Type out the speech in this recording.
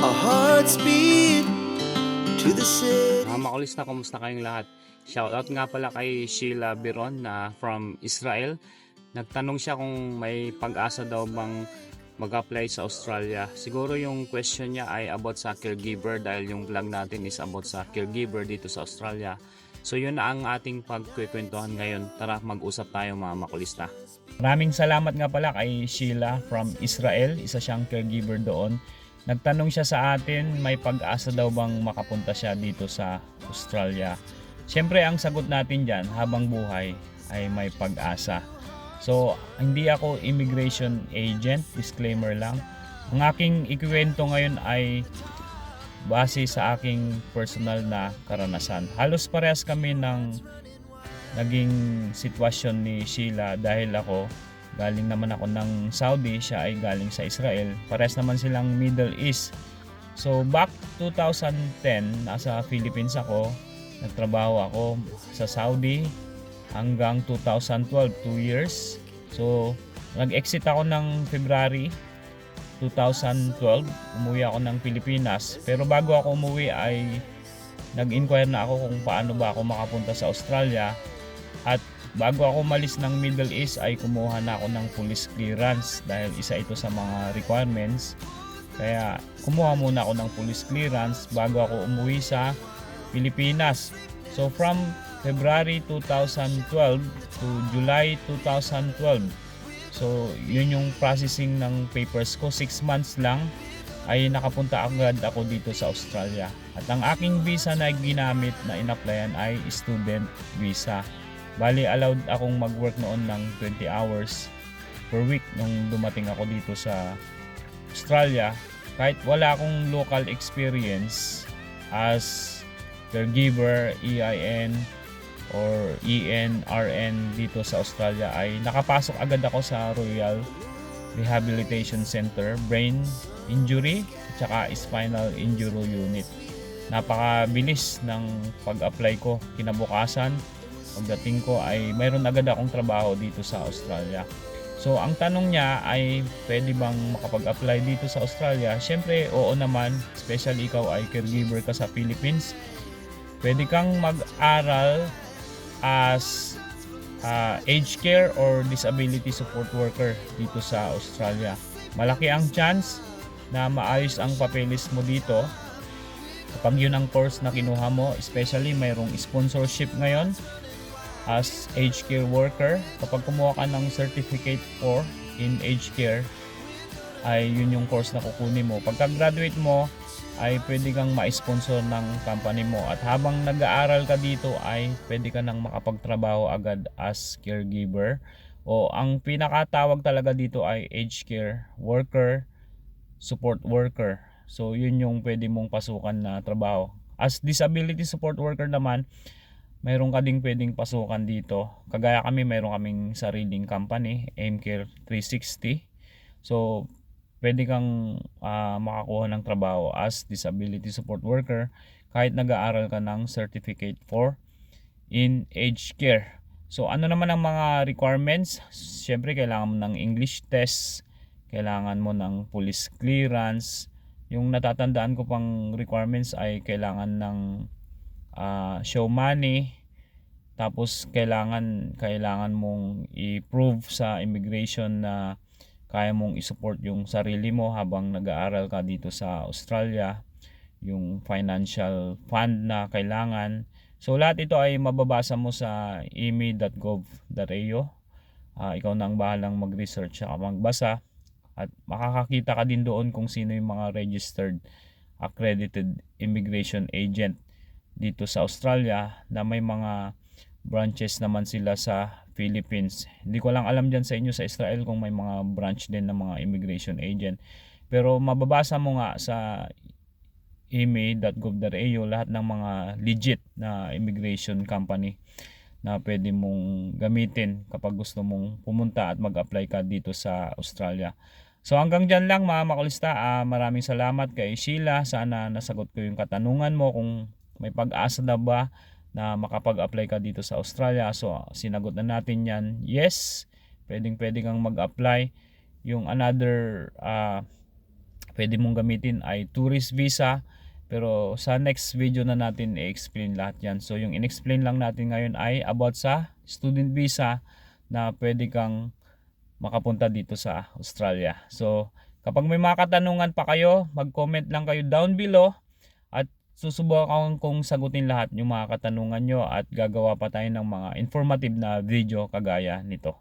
Our hearts beat to the city. Mga makulis na kumusta kayong lahat? Shoutout nga pala kay Sheila Biron na from Israel. Nagtanong siya kung may pag-asa daw bang mag-apply sa Australia. Siguro yung question niya ay about sa caregiver dahil yung vlog natin is about sa caregiver dito sa Australia. So yun na ang ating pagkikwentuhan ngayon. Tara mag-usap tayo mga makulista. Maraming salamat nga pala kay Sheila from Israel. Isa siyang caregiver doon. Nagtanong siya sa atin, may pag-asa daw bang makapunta siya dito sa Australia. Siyempre ang sagot natin dyan habang buhay ay may pag-asa. So, hindi ako immigration agent, disclaimer lang. Ang aking ikiwento ngayon ay base sa aking personal na karanasan. Halos parehas kami ng naging sitwasyon ni Sheila dahil ako galing naman ako ng Saudi, siya ay galing sa Israel. Parehas naman silang Middle East. So back 2010, nasa Philippines ako, nagtrabaho ako sa Saudi hanggang 2012, 2 years. So nag-exit ako ng February 2012, umuwi ako ng Pilipinas. Pero bago ako umuwi ay nag-inquire na ako kung paano ba ako makapunta sa Australia. At bago ako malis ng Middle East ay kumuha na ako ng police clearance dahil isa ito sa mga requirements. Kaya kumuha muna ako ng police clearance bago ako umuwi sa Pilipinas. So from February 2012 to July 2012 So, yun yung processing ng papers ko. 6 months lang ay nakapunta agad ako dito sa Australia. At ang aking visa na ginamit na in-applyan ay student visa. Bali, allowed akong mag-work noon ng 20 hours per week nung dumating ako dito sa Australia. Kahit wala akong local experience as caregiver, EIN, or E ENRN dito sa Australia ay nakapasok agad ako sa Royal Rehabilitation Center Brain Injury at saka Spinal Injury Unit. Napakabilis ng pag-apply ko kinabukasan. Pagdating ko ay mayroon agad akong trabaho dito sa Australia. So ang tanong niya ay pwede bang makapag-apply dito sa Australia? Siyempre oo naman, especially ikaw ay caregiver ka sa Philippines. Pwede kang mag-aral as uh, aged care or disability support worker dito sa Australia. Malaki ang chance na maayos ang papeles mo dito kapag yun ang course na kinuha mo, especially mayroong sponsorship ngayon as aged care worker. Kapag kumuha ka ng certificate for in aged care, ay yun yung course na kukunin mo. Pagka graduate mo, ay pwede kang ma-sponsor ng company mo at habang nag-aaral ka dito ay pwede ka nang makapagtrabaho agad as caregiver o ang pinakatawag talaga dito ay aged care worker support worker so yun yung pwede mong pasukan na trabaho as disability support worker naman mayroon ka ding pwedeng pasukan dito kagaya kami mayroon kaming sariling company Aimcare 360 so pwede kang ah, makakuha ng trabaho as disability support worker kahit nag-aaral ka ng certificate for in aged care. So ano naman ang mga requirements? Siyempre kailangan mo ng English test, kailangan mo ng police clearance. Yung natatandaan ko pang requirements ay kailangan ng ah, show money, tapos kailangan kailangan mong i-prove sa immigration na kaya mong i-support yung sarili mo habang nag-aaral ka dito sa Australia, yung financial fund na kailangan. So lahat ito ay mababasa mo sa emi.gov.au. Ah, ikaw na ang bahalang mag-research at magbasa at makakakita ka din doon kung sino yung mga registered accredited immigration agent dito sa Australia na may mga branches naman sila sa Philippines. Hindi ko lang alam dyan sa inyo sa Israel kung may mga branch din ng mga immigration agent. Pero mababasa mo nga sa ema.gov.au lahat ng mga legit na immigration company na pwede mong gamitin kapag gusto mong pumunta at mag-apply ka dito sa Australia. So hanggang dyan lang mga makulista, ah, maraming salamat kay Sheila. Sana nasagot ko yung katanungan mo kung may pag-asa na ba na makapag-apply ka dito sa Australia. So, sinagot na natin yan. Yes, pwedeng pwede kang mag-apply. Yung another uh, pwede mong gamitin ay tourist visa. Pero sa next video na natin i-explain lahat yan. So yung in-explain lang natin ngayon ay about sa student visa na pwede kang makapunta dito sa Australia. So kapag may mga katanungan pa kayo, mag-comment lang kayo down below at susubukan kong sagutin lahat yung mga katanungan nyo at gagawa pa tayo ng mga informative na video kagaya nito.